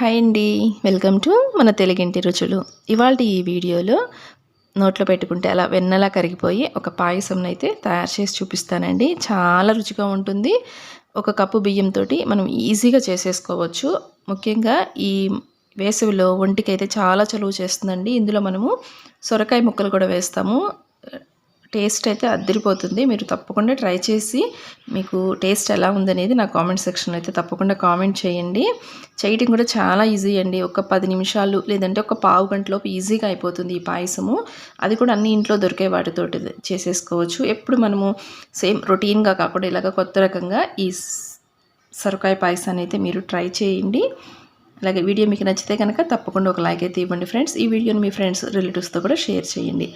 Hi అండి. Welcome to మన తెలుగింటి రుచులు. ఇవాళ ఈ వీడియోలో నోట్లో పెట్టుకుంటే అలా వెన్నలా కరిగిపోయి ఒక పాయసం అయితే తయారు చేసి చూపిస్తానండి. చాలా రుచిగా ఉంటుంది. ఒక కప్పు బియ్యంతో మనం ఈజీగా చేసేసుకోవచ్చు. ముఖ్యంగా ఈ వేసవిలో ఒంటికి అయితే చాలా చలువ చేస్తుందండి. ఇందులో మనము సొరకాయ ముక్కలు కూడా వేస్తాము. టేస్ట్ అయితే అద్దరిపోతుంది. మీరు తప్పకుండా ట్రై చేసి మీకు టేస్ట్ ఎలా ఉందనేది నా కామెంట్ సెక్షన్లో అయితే తప్పకుండా కామెంట్ చేయండి. చేయటం కూడా చాలా ఈజీ అండి. ఒక పది నిమిషాలు లేదంటే ఒక పావు గంటలోపు ఈజీగా అయిపోతుంది ఈ పాయసము. అది కూడా అన్ని ఇంట్లో దొరికే వాటితోటి చేసేసుకోవచ్చు. ఎప్పుడు మనము సేమ్ రొటీన్గా కాకుండా ఇలాగ కొత్త రకంగా ఈ సొరకాయ పాయసాన్ని అయితే మీరు ట్రై చేయండి. అలాగే వీడియో మీకు నచ్చితే కనుక తప్పకుండా ఒక లైక్ అయితే ఇవ్వండి ఫ్రెండ్స్ ఈ వీడియోని మీ ఫ్రెండ్స్ రిలేటివ్స్తో కూడా షేర్ చేయండి.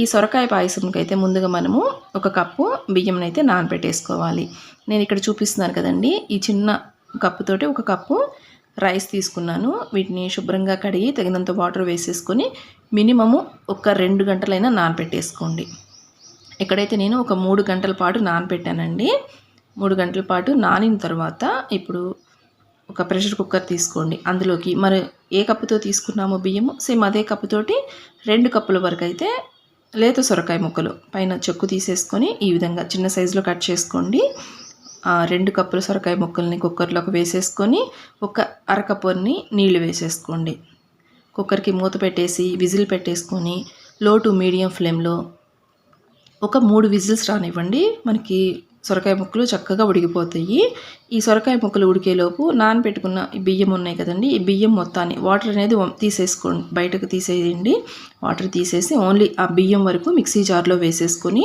ఈ సొరకాయ పాయసంకి అయితే ముందుగా మనము ఒక కప్పు బియ్యం అయితే నానబెట్టేసుకోవాలి. నేను ఇక్కడ చూపిస్తున్నాను కదండి ఈ చిన్న కప్పుతోటి ఒక కప్పు రైస్ తీసుకున్నాను. వీటిని శుభ్రంగా కడిగి తగినంత వాటర్ వేసేసుకొని మినిమము ఒక రెండు గంటలైనా నానబెట్టేసుకోండి. ఇక్కడైతే నేను ఒక మూడు గంటల పాటు నానబెట్టానండి. మూడు గంటల పాటు నానిన తర్వాత ఇప్పుడు ఒక ప్రెషర్ కుక్కర్ తీసుకోండి. అందులోకి మరి ఏ కప్పుతో తీసుకున్నామో బియ్యము? సేమ్ అదే కప్పుతోటి రెండు కప్పుల వరకు అయితే లేత సొరకాయ ముక్కలు. పైన చెక్కు తీసేసుకొని ఈ విధంగా చిన్న సైజులో కట్ చేసుకోండి. రెండు కప్పుల సొరకాయ ముక్కల్ని కుక్కర్లోకి వేసేసుకొని ఒక అరకప్పుని నీళ్ళు వేసేసుకోండి. కుక్కర్కి మూత పెట్టేసి విజిల్ పెట్టేసుకొని లో టు మీడియం ఫ్లేమ్లో ఒక మూడు విజిల్స్ రానివ్వండి. మనకి సొరకాయ ముక్కలు చక్కగా ఉడికిపోతాయి. ఈ సొరకాయ ముక్కలు ఉడికేలోపు నానబెట్టుకున్న ఈ బియ్యం ఉన్నాయి కదండి ఈ బియ్యం మొత్తాన్ని వాటర్ అనేది తీసేసుకోండి బయటకు తీసేయండి. వాటర్ తీసేసి ఓన్లీ ఆ బియ్యం వరకు మిక్సీ జార్లో వేసేసుకొని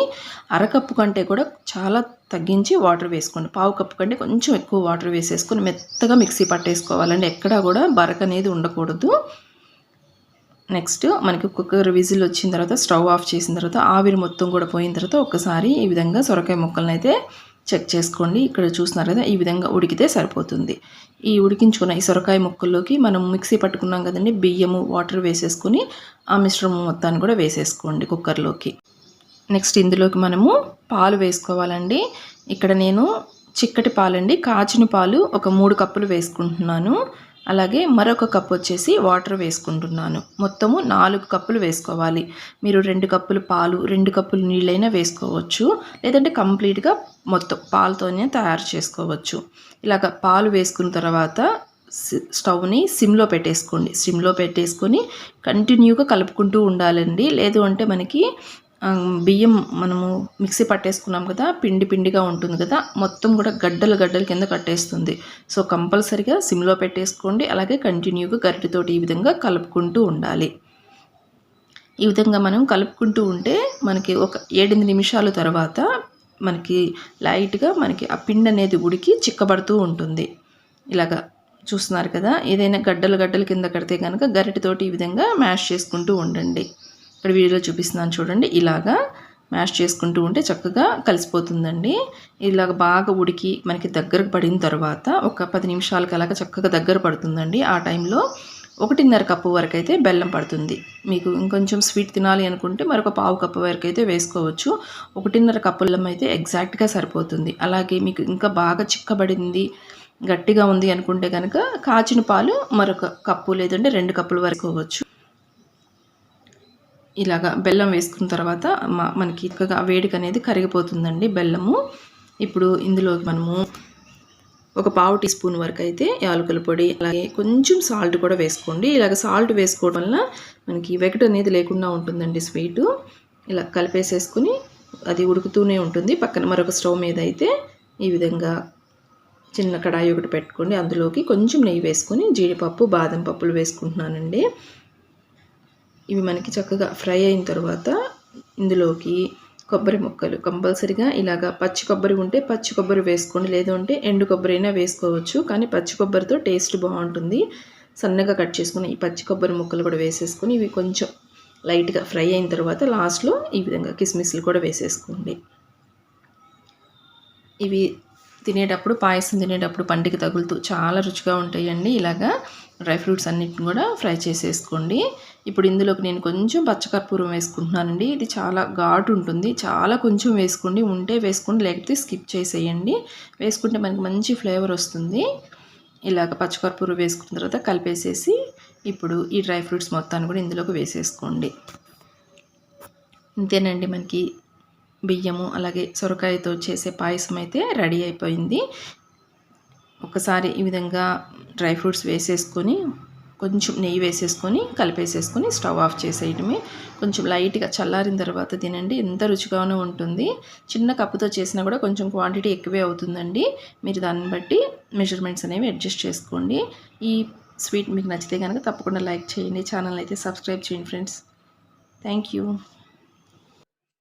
అరకప్పు కంటే కూడా చాలా తగ్గించి వాటర్ వేసుకోండి. పావు కప్పు కంటే కొంచెం ఎక్కువ వాటర్ వేసేసుకొని మెత్తగా మిక్సీ పట్టేసుకోవాలండి. ఎక్కడా కూడా బరక అనేది ఉండకూడదు. నెక్స్ట్ మనకి కుక్కర్ విజిల్ వచ్చిన తర్వాత స్టవ్ ఆఫ్ చేసిన తర్వాత ఆవిరి మొత్తం కూడా పోయిన తర్వాత ఒకసారి ఈ విధంగా సొరకాయ ముక్కలను అయితే చెక్ చేసుకోండి. ఇక్కడ చూస్తున్నారు కదా ఈ విధంగా ఉడికితే సరిపోతుంది. ఈ ఉడికించుకున్న ఈ సొరకాయ ముక్కల్లోకి మనం మిక్సీ పట్టుకున్నాం కదండి బియ్యము వాటర్ వేసేసుకొని ఆ మిశ్రమం మొత్తాన్ని కూడా వేసేసుకోండి కుక్కర్లోకి. నెక్స్ట్ ఇందులోకి మనము పాలు వేసుకోవాలండి. ఇక్కడ నేను చిక్కటి పాలండి కాచిన పాలు ఒక మూడు కప్పులు వేసుకుంటున్నాను. అలాగే మరొక కప్ వచ్చేసి వాటర్ వేసుకుంటున్నాను. మొత్తము నాలుగు కప్పులు వేసుకోవాలి. మీరు రెండు కప్పులు పాలు రెండు కప్పులు నీళ్ళైనా వేసుకోవచ్చు. లేదంటే కంప్లీట్గా మొత్తం పాలతోనే తయారు చేసుకోవచ్చు. ఇలాగ పాలు వేసుకున్న తర్వాత స్టవ్ని సిమ్లో పెట్టేసుకోండి. సిమ్లో పెట్టేసుకొని కంటిన్యూగా కలుపుకుంటూ ఉండాలండి. లేదు అంటే మనకి బియ్యం మనము మిక్సీ పట్టేసుకున్నాం కదా పిండి పిండిగా ఉంటుంది కదా మొత్తం కూడా గడ్డలు గడ్డల కింద కట్టేస్తుంది సో కంపల్సరిగా సిమ్లో పెట్టేసుకోండి అలాగే కంటిన్యూగా గరిటెతోటి ఈ విధంగా కలుపుకుంటూ ఉండాలి. ఈ విధంగా మనం కలుపుకుంటూ ఉంటే మనకి ఒక ఏడెనిమిది నిమిషాల తర్వాత మనకి లైట్గా మనకి ఆ పిండి అనేది ఉడికి చిక్కబడుతూ ఉంటుంది. ఇలాగా చూస్తున్నారు కదా ఏదైనా గడ్డలు గడ్డల కింద కడితే కనుక గరిటెతోటి ఈ విధంగా మ్యాష్ చేసుకుంటూ ఉండండి. ఇక్కడ వీడియోలో చూపిస్తున్నాను చూడండి. ఇలాగా మ్యాష్ చేసుకుంటూ ఉంటే చక్కగా కలిసిపోతుందండి. ఇలాగ బాగా ఉడికి మనకి దగ్గర పడిన తర్వాత ఒక పది నిమిషాలకి అలాగ చక్కగా దగ్గర పడుతుందండి. ఆ టైంలో ఒకటిన్నర కప్పు వరకు అయితే బెల్లం పడుతుంది. మీకు ఇంకొంచెం స్వీట్ తినాలి అనుకుంటే మరొక పావు కప్పు వరకు అయితే వేసుకోవచ్చు. ఒకటిన్నర కప్పు బెల్లం అయితే ఎగ్జాక్ట్గా సరిపోతుంది. అలాగే మీకు ఇంకా బాగా చిక్కబడింది గట్టిగా ఉంది అనుకుంటే కనుక కాచిన పాలు మరొక కప్పు లేదంటే రెండు కప్పులు వరకు అవ్వచ్చు ఇలాగా బెల్లం వేసుకున్న తర్వాత మనకి వేడికి అనేది కరిగిపోతుందండి బెల్లము. ఇప్పుడు ఇందులో మనము ఒక పావు టీ స్పూన్ వరకు అయితే యాలకుల పొడి అలాగే కొంచెం సాల్ట్ కూడా వేసుకోండి. ఇలాగ సాల్ట్ వేసుకోవడం వల్ల మనకి వెగట్ అనేది లేకుండా ఉంటుందండి స్వీటు. ఇలా కలిపేసేసుకుని అది ఉడుకుతూనే ఉంటుంది. పక్కన మరొక స్టవ్ మీద అయితే ఈ విధంగా చిన్న కడాయి ఒకటి పెట్టుకోండి. అందులోకి కొంచెం నెయ్యి వేసుకొని జీడిపప్పు బాదం పప్పులు వేసుకుంటున్నానండి. ఇవి మనకి చక్కగా ఫ్రై అయిన తర్వాత ఇందులోకి కొబ్బరి ముక్కలు. కంపల్సరిగా ఇలాగా పచ్చి కొబ్బరి ఉంటే పచ్చి కొబ్బరి వేసుకోండి. లేదు అంటే ఎండు కొబ్బరి అయినా వేసుకోవచ్చు. కానీ పచ్చి కొబ్బరితో టేస్ట్ బాగుంటుంది. సన్నగా కట్ చేసుకుని ఈ పచ్చి కొబ్బరి ముక్కలు కూడా వేసేసుకుని ఇవి కొంచెం లైట్గా ఫ్రై అయిన తర్వాత లాస్ట్లో ఈ విధంగా కిస్మిస్లు కూడా వేసేసుకోండి. ఇవి తినేటప్పుడు పాయసం తినేటప్పుడు పంటికి తగులుతూ చాలా రుచిగా ఉంటాయండి. ఇలాగా డ్రై ఫ్రూట్స్ అన్నిటిని కూడా ఫ్రై చేసేసుకోండి. ఇప్పుడు ఇందులోకి నేను కొంచెం పచ్చకర్పూరం వేసుకుంటున్నానండి. ఇది చాలా ఘాటు ఉంటుంది. చాలా కొంచెం వేసుకోండి. ఉంటే వేసుకోండి. లేకపోతే స్కిప్ చేసేయండి. వేసుకుంటే మనకి మంచి ఫ్లేవర్ వస్తుంది. ఇలాగ పచ్చకర్పూరం వేసుకున్న తర్వాత కలిపేసేసి ఇప్పుడు ఈ డ్రై ఫ్రూట్స్ మొత్తాన్ని కూడా ఇందులోకి వేసేసుకోండి. ఇంతేనండి మనకి బియ్యము అలాగే సొరకాయతో చేసే పాయసం అయితే రెడీ అయిపోయింది. ఒకసారి ఈ విధంగా డ్రై ఫ్రూట్స్ వేసేసుకొని కొంచెం నెయ్యి వేసేసుకొని కలిపేసేసుకొని స్టవ్ ఆఫ్ చేసేయటమే కొంచెం లైట్గా చల్లారిన తర్వాత తినండి ఎంత రుచిగానూ ఉంటుంది. చిన్న కప్పుతో చేసినా కూడా కొంచెం క్వాంటిటీ ఎక్కువే అవుతుందండి. మీరు దాన్ని బట్టి మెజర్మెంట్స్ అనేవి అడ్జస్ట్ చేసుకోండి. ఈ స్వీట్ మీకు నచ్చితే కనుక తప్పకుండా లైక్ చేయండి ఛానల్ అయితే సబ్స్క్రైబ్ చేయండి ఫ్రెండ్స్. Thank you.